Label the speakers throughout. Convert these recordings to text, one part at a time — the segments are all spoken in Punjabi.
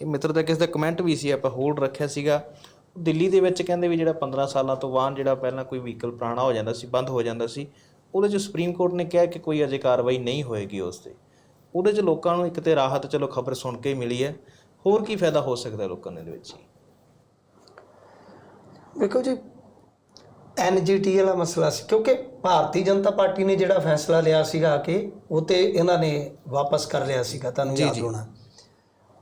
Speaker 1: ਇਹ ਮਿੱਤਰ ਦਾ ਕਿਸ ਦਾ ਕਮੈਂਟ ਵੀ ਸੀ ਆਪਾਂ ਹੋਲਡ ਰੱਖਿਆ ਸੀਗਾ। ਦਿੱਲੀ ਦੇ ਵਿੱਚ ਕਹਿੰਦੇ ਵੀ ਜਿਹੜਾ 15 ਸਾਲਾਂ ਤੋਂ ਵਾਹਨ ਜਿਹੜਾ ਪਹਿਲਾਂ ਕੋਈ ਵਹੀਕਲ ਪੁਰਾਣਾ ਹੋ ਜਾਂਦਾ ਸੀ ਬੰਦ ਹੋ ਜਾਂਦਾ ਸੀ ਉਹਦੇ 'ਚ ਸੁਪਰੀਮ ਕੋਰਟ ਨੇ ਕਿਹਾ ਕਿ ਕੋਈ ਅਜੇ ਕਾਰਵਾਈ ਨਹੀਂ ਹੋਏਗੀ ਉਸ ਤੇ। ਉਹਦੇ 'ਚ ਲੋਕਾਂ ਨੂੰ ਇੱਕ ਤੇ ਰਾਹਤ ਚਲੋ ਖਬਰ ਸੁਣ ਕੇ ਮਿਲੀ ਹੈ। ਹੋਰ ਕੀ ਫਾਇਦਾ ਹੋ ਸਕਦਾ ਲੋਕਾਂ ਨੂੰ ਇਹਦੇ ਵਿੱਚ? ਜੀ?
Speaker 2: ਵੇਖੋ ਜੀ ਐਨਜੀਟੀ ਵਾਲਾ ਮਸਲਾ ਸੀ ਕਿਉਂਕਿ ਭਾਰਤੀ ਜਨਤਾ ਪਾਰਟੀ ਨੇ ਜਿਹੜਾ ਫੈਸਲਾ ਲਿਆ ਸੀਗਾ ਕਿ ਉਹ ਤੇ ਇਹਨਾਂ ਨੇ ਵਾਪਸ ਕਰ ਲਿਆ ਸੀਗਾ ਤੁਹਾਨੂੰ ਯਾਦ ਹੋਣਾ।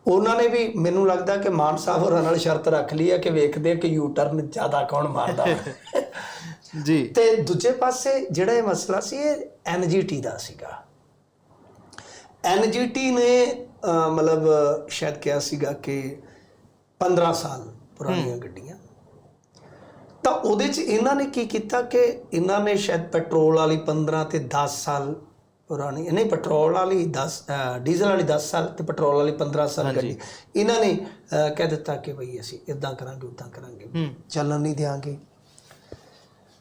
Speaker 2: ਉਹਨਾਂ ਨੇ ਵੀ ਮੈਨੂੰ ਲੱਗਦਾ ਕਿ ਮਾਨ ਸਾਹਿਬ ਹੋਰਾਂ ਨਾਲ ਸ਼ਰਤ ਰੱਖ ਲਈ ਹੈ ਕਿ ਵੇਖਦੇ ਕਿ ਯੂ ਟਰਨ ਜ਼ਿਆਦਾ ਕੌਣ ਮਾਰਦਾ।
Speaker 1: ਜੀ।
Speaker 2: ਤੇ ਦੂਜੇ ਪਾਸੇ ਜਿਹੜਾ ਇਹ ਮਸਲਾ ਸੀ ਇਹ ਐਨਜੀਟੀ ਦਾ ਸੀਗਾ। ਐਨਜੀਟੀ ਨੇ ਮਤਲਬ ਸ਼ਾਇਦ ਕਿਹਾ ਸੀਗਾ ਕਿ 15 ਸਾਲ ਪੁਰਾਣੀਆਂ ਗੱਡੀਆਂ। ਤਾਂ ਉਹਦੇ ਚ ਇਹਨਾਂ ਨੇ ਕੀ ਕੀਤਾ ਕਿ ਇਹਨਾਂ ਨੇ ਸ਼ਾਇਦ ਪੈਟਰੋਲ ਵਾਲੀ 15 ਤੇ 10 ਸਾਲ ਪੁਰਾਣੀ ਨਹੀਂ ਪੈਟਰੋਲ ਵਾਲੀ 10 ਅਹ, ਡੀਜ਼ਲ ਵਾਲੀ 10 ਸਾਲ ਤੇ ਪੈਟਰੋਲ ਵਾਲੀ 15 ਸਾਲ ਗੱਡੀ ਇਹਨਾਂ ਨੇ ਕਹਿ ਦਿੱਤਾ ਕਿ ਭਈ ਅਸੀਂ ਇਦਾਂ ਕਰਾਂਗੇ ਉਦਾਂ ਕਰਾਂਗੇ। ਚੱਲਣ ਨਹੀਂ ਦਿਆਂਗੇ।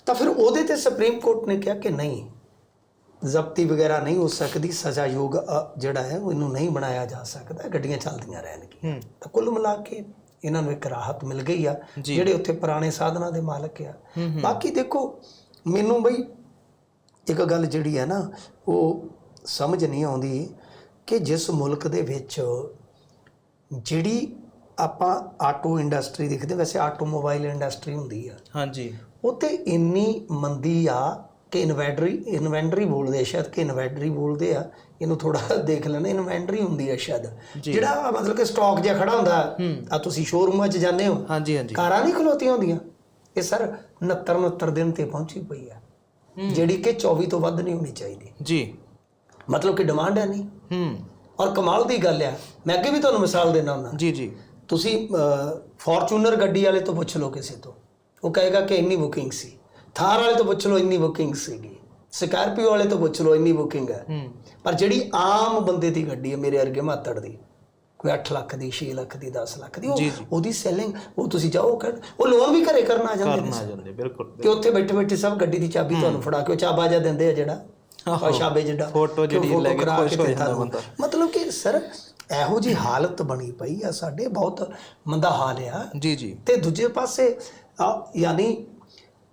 Speaker 2: ਤਾਂ ਫਿਰ ਉਹਦੇ ਤੇ ਸੁਪਰੀਮ ਕੋਰਟ ਨੇ ਕਿਹਾ ਕਿ ਨਹੀਂ ਜ਼ਬਤੀ ਵਗੈਰਾ ਨਹੀਂ ਹੋ ਸਕਦੀ ਸਜ਼ਾ ਯੋਗ ਜਿਹੜਾ ਹੈ ਉਹ ਇਹਨੂੰ ਨਹੀਂ ਬਣਾਇਆ ਜਾ ਸਕਦਾ ਗੱਡੀਆਂ ਚੱਲਦੀਆਂ ਰਹਿਣਗੀਆਂ। ਤਾਂ ਕੁੱਲ ਮਿਲਾ ਕੇ ਇਹਨਾਂ ਨੂੰ ਇੱਕ ਰਾਹਤ ਮਿਲ ਗਈ ਆ ਜਿਹੜੇ ਉੱਥੇ ਪੁਰਾਣੇ ਸਾਧਨਾਂ ਦੇ ਮਾਲਕ ਆ। ਬਾਕੀ ਦੇਖੋ ਮੈਨੂੰ ਬਈ ਇੱਕ ਗੱਲ ਜਿਹੜੀ ਹੈ ਨਾ ਉਹ ਸਮਝ ਨਹੀਂ ਆਉਂਦੀ ਕਿ ਜਿਸ ਮੁਲਕ ਦੇ ਵਿੱਚ ਜਿਹੜੀ ਆਪਾਂ ਆਟੋ ਇੰਡਸਟਰੀ ਦੇਖਦੇ ਵੈਸੇ ਆਟੋਮੋਬਾਈਲ ਇੰਡਸਟਰੀ ਹੁੰਦੀ ਆ।
Speaker 1: ਹਾਂਜੀ।
Speaker 2: ਉੱਥੇ ਇੰਨੀ ਮੰਦੀ ਆ ਕਿ ਇਨਵੈਂਟਰੀ ਇਨਵੈਂਟਰੀ ਬੋਲਦੇ ਆ ਸ਼ਾਇਦ ਕਿ ਇਨਵੈਂਟਰੀ ਬੋਲਦੇ ਆ ਇਹਨੂੰ ਥੋੜਾ ਦੇਖ ਲੈਣਾ ਇਨਵੈਂਟਰੀ ਹੁੰਦੀ ਆ ਸ਼ਾਇਦ। ਜਿਹੜਾ ਮਤਲਬ ਕਿ ਸਟਾਕ ਜਿਹਾ ਖੜਾ ਹੁੰਦਾ ਆ ਤੁਸੀਂ ਸ਼ੋਰੂਮਾਂ 'ਚ ਜਾਂਦੇ ਹੋ
Speaker 1: ਹਾਂਜੀ ਹਾਂਜੀ।
Speaker 2: ਕਾਰਾਂ ਨਹੀਂ ਖਲੋਤੀਆਂ ਹੁੰਦੀਆਂ। ਇਹ ਸਰ 69 69 ਦਿਨ ਤੇ ਪਹੁੰਚੀ ਪਈ ਆ। ਜਿਹੜੀ ਕਿ 24 ਤੋਂ ਵੱਧ ਨਹੀਂ ਹੋਣੀ ਚਾਹੀਦੀ।
Speaker 1: ਜੀ।
Speaker 2: ਮਤਲਬ ਕਿ ਡਿਮਾਂਡ ਹੈ ਨਹੀਂ।
Speaker 1: ਹੂੰ।
Speaker 2: ਔਰ ਕਮਾਲ ਦੀ ਗੱਲ ਆ ਮੈਂ ਅੱਗੇ ਵੀ ਤੁਹਾਨੂੰ ਮਿਸਾਲ ਦੇਣਾ ਹੁੰਦਾ।
Speaker 1: ਜੀ ਜੀ।
Speaker 2: ਤੁਸੀਂ ਫੋਰਚੂਨਰ ਗੱਡੀ ਵਾਲੇ ਤੋਂ ਪੁੱਛ ਲਓ ਕਿਸੇ ਤੋਂ। ਉਹ ਕਹੇਗਾ ਕਿ ਇੰਨੀ ਬੁਕਿੰਗ ਸੀ। ਥਾਰ ਵਾਲੇ ਤੋਂ ਪੁੱਛ ਲਓ ਇੰਨੀ ਬੁਕਿੰਗ ਸੀਗੀ। ਸਕਾਰਪੀਓ ਵਾਲੇ ਤੋਂ ਪੁੱਛ ਲਓ ਇੰਨੀ ਬੁਕਿੰਗ ਹੈ।
Speaker 1: ਹੂੰ।
Speaker 2: ਪਰ ਜਿਹੜੀ ਆਮ ਬੰਦੇ ਦੀ ਗੱਡੀ ਹੈ ਮੇਰੇ ਵਰਗੇ ਮਾਤੜ ਦੀ ਕੋਈ 8 ਲੱਖ ਦੀ 6 ਲੱਖ ਦੀ 10 ਲੱਖ ਦੀ ਉਹ-
Speaker 1: ਜੀ, ਜੀ।
Speaker 2: ਉਹਦੀ ਸੈਲਿੰਗ ਉਹ ਤੁਸੀਂ ਜਾਓ ਕਰ ਉਹ ਲੋਨ ਵੀ ਘਰੇ ਕਰਨ ਆ ਜਾਂਦੇ ਨੇ
Speaker 1: ਕਰਨ ਆ ਜਾਂਦੇ ਬਿਲਕੁਲ
Speaker 2: ਕਿ ਉੱਥੇ ਬੈਠੇ ਬੈਠੇ ਸਭ ਗੱਡੀ ਦੀ ਚਾਬੀ ਤੁਹਾਨੂੰ ਫੜਾ ਕੇ ਉਹ ਚਾਬਾ ਜਿਹਾ ਦਿੰਦੇ ਆ ਜਿਹੜਾ।
Speaker 1: ਆਹੋ।
Speaker 2: ਆ ਸ਼ਾਬੇ ਜਿਹੜਾ ਉਹ
Speaker 1: ਜਿਹੜੀ ਲੈ ਕੇ ਖੁਸ਼ ਹੋ ਜਾਂਦਾ ਬੰਦਾ।
Speaker 2: ਮਤਲਬ ਕਿ ਸਰ ਇਹੋ ਜੀ ਹਾਲਤ ਬਣੀ ਪਈ ਆ ਸਾਡੇ ਬਹੁਤ ਮੰਦਾ ਹਾਲ ਆ।
Speaker 1: ਜੀ ਜੀ।
Speaker 2: ਤੇ ਦੂਜੇ ਪਾਸੇ ਆ, ਯਾਨੀ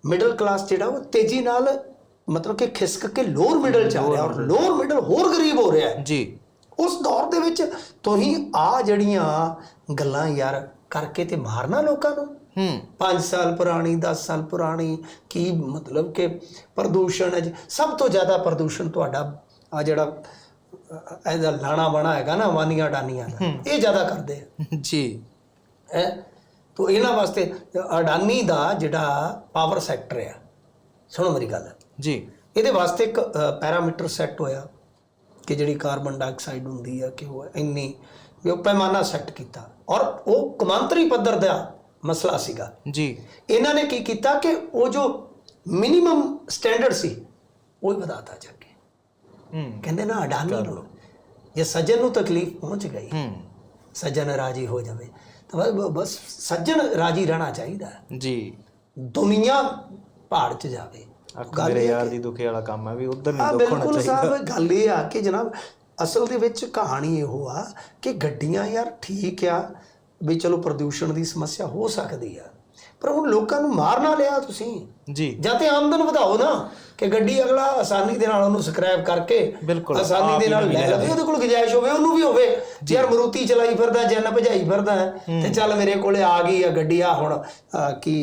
Speaker 2: ਮਿਡਲ ਕਲਾਸ ਜਿਹੜਾ ਉਹ ਤੇਜ਼ੀ ਨਾਲ ਮਤਲਬ ਕਿ ਖਿਸਕ ਕੇ ਲੋਅਰ ਮਿਡਲ ਚ ਆ ਰਿਹਾ ਔਰ ਲੋਅਰ ਮਿਡਲ ਹੋਰ ਗਰੀਬ ਹੋ ਰਿਹਾ। ਹੈ
Speaker 1: ਜੀ।
Speaker 2: ਉਸ ਦੌਰ ਦੇ ਵਿੱਚ ਤੁਸੀਂ ਆ ਜਿਹੜੀਆਂ ਗੱਲਾਂ ਯਾਰ ਕਰਕੇ ਤੇ ਮਾਰਨਾ ਲੋਕਾਂ ਨੂੰ।
Speaker 1: ਹੂੰ।
Speaker 2: 5 ਸਾਲ ਪੁਰਾਣੀ 10 ਸਾਲ ਪੁਰਾਣੀ ਕੀ ਮਤਲਬ ਕਿ ਪ੍ਰਦੂਸ਼ਣ ਹੈ ਜੀ। ਸਭ ਤੋਂ ਜ਼ਿਆਦਾ ਪ੍ਰਦੂਸ਼ਣ ਤੁਹਾਡਾ ਆ ਜਿਹੜਾ ਇਹਦਾ ਲਾਣਾ ਬਣਾ ਹੈਗਾ ਨਾ ਵਾਨੀਆਂ ਡਾਨੀਆਂ ਦਾ। ਇਹ ਜ਼ਿਆਦਾ ਕਰਦੇ ਆ।
Speaker 1: ਜੀ।
Speaker 2: ਹੈ? ਤੋ ਇਹਨਾਂ ਵਾਸਤੇ ਅਡਾਨੀ ਦਾ ਜਿਹੜਾ ਪਾਵਰ ਸੈਕਟਰ ਆ। ਸੁਣੋ ਮੇਰੀ ਗੱਲ।
Speaker 1: ਜੀ।
Speaker 2: ਇਹਦੇ ਵਾਸਤੇ ਇੱਕ ਪੈਰਾਮੀਟਰ ਸੈੱਟ ਹੋਇਆ। ਕਿ ਜਿਹੜੀ ਕਾਰਬਨ ਡਾਈਆਕਸਾਈਡ ਹੁੰਦੀ ਆ ਕਿ ਉਹ ਇੰਨੀ ਵੀ ਉਹ ਪੈਮਾਨਾ ਸੈੱਟ ਕੀਤਾ। ਔਰ ਉਹ ਕਮਾਂਤਰੀ ਪੱਧਰ ਦਾ ਮਸਲਾ ਸੀਗਾ।
Speaker 1: ਜੀ।
Speaker 2: ਇਹਨਾਂ ਨੇ ਕੀ ਕੀਤਾ ਕਿ ਉਹ ਜੋ ਮਿਨੀਮਮ ਸਟੈਂਡਰਡ ਸੀ ਉਹ ਹੀ ਵਧਾਤਾ ਜਾ ਕੇ।
Speaker 1: ਹੂੰ।
Speaker 2: ਕਹਿੰਦੇ ਨਾ ਅਡਾਨੀ ਨੂੰ ਜੇ ਸੱਜਣ ਨੂੰ ਤਕਲੀਫ ਪਹੁੰਚ ਗਈ
Speaker 1: ਹੂੰ।
Speaker 2: ਸੱਜਣ ਰਾਜੀ ਹੋ ਜਾਵੇ ਤਾਂ ਬਸ- ਸੱਜਣ ਰਾਜੀ ਰਹਿਣਾ ਚਾਹੀਦਾ।
Speaker 1: ਜੀ।
Speaker 2: ਦੁਨੀਆ ਪਹਾੜ 'ਚ ਜਾਵੇ।
Speaker 1: ਮੇਰੇ ਯਾਰ ਦੀ ਦੁਖੇ ਵਾਲਾ ਕੰਮ ਹੈ ਵੀ ਉਧਰ
Speaker 2: ਆ
Speaker 1: ਨਹੀਂ ਦੁੱਖ ਹੋਣਾ
Speaker 2: ਬਿਲਕੁਲ
Speaker 1: ਚਾਹੀਦਾ।
Speaker 2: ਸਾਹਿਬ ਗੱਲ ਇਹ ਆ ਕਿ ਜਨਾਬ ਅਸਲ ਦੇ ਵਿੱਚ ਕਹਾਣੀ ਇਹੋ ਆ ਕਿ ਗੱਡੀਆਂ ਯਾਰ ਠੀਕ ਆ ਵੀ ਚਲੋ ਪ੍ਰਦੂਸ਼ਣ ਦੀ ਸਮੱਸਿਆ ਹੋ ਸਕਦੀ ਆ। ਪਰ ਹੁਣ ਲੋਕਾਂ ਨੂੰ ਮਾਰ ਨਾ ਲਿਆ ਤੁਸੀਂ।
Speaker 1: ਜੀ।
Speaker 2: ਜਾਂ ਤੇ ਆਮਦਨ ਵਧਾਓ ਨਾ ਕਿ ਗੱਡੀ ਅਗਲਾ ਆਸਾਨੀ ਦੇ ਨਾਲ ਉਹਨੂੰ ਸਕ੍ਰੈਪ ਕਰਕੇ ਆਸਾਨੀ ਦੇ ਨਾਲ ਲੈ ਲਵੇ ਉਹਦੇ ਕੋਲ ਗੁੰਜਾਇਸ਼ ਹੋਵੇ ਉਹਨੂੰ ਵੀ ਹੋਵੇ। ਯਾਰ ਮਰੂਤੀ ਚਲਾਈ ਫਿਰਦਾ ਜਨ ਭਜਾਈ ਫਿਰਦਾ ਤੇ ਚੱਲ ਮੇਰੇ ਕੋਲੇ ਆ ਗਈ ਆ ਗੱਡੀ ਆ ਹੁਣ ਕੀ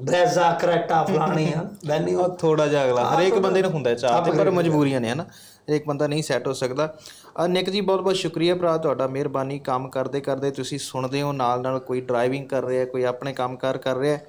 Speaker 2: ਬ੍ਰੈਜ਼ਾ ਕਰੈਟਾ ਫਲਾਣੀ ਆ। ਵੈਨਿਊ
Speaker 1: ਉਹ ਥੋੜਾ ਜਿਹਾ ਅਗਲਾ ਹਰੇਕ ਬੰਦੇ ਨੂੰ ਹੁੰਦਾ ਚਾਹ ਤੇ ਪਰ ਮਜਬੂਰੀਆਂ ਨੇ ਹਨਾ ਇੱਕ ਬੰਦਾ ਨਹੀਂ ਸੈੱਟ ਹੋ ਸਕਦਾ। ਅ, ਨਿਕ ਜੀ ਬਹੁਤ ਬਹੁਤ ਸ਼ੁਕਰੀਆ ਭਰਾ ਤੁਹਾਡਾ ਮਿਹਰਬਾਨੀ ਕੰਮ ਕਰਦੇ ਕਰਦੇ ਤੁਸੀਂ ਸੁਣਦੇ ਹੋ ਨਾਲ ਨਾਲ ਕੋਈ ਡਰਾਈਵਿੰਗ ਕਰ ਰਿਹਾ ਕੋਈ ਆਪਣੇ ਕੰਮ ਕਾਰ ਕਰ ਰਿਹਾ।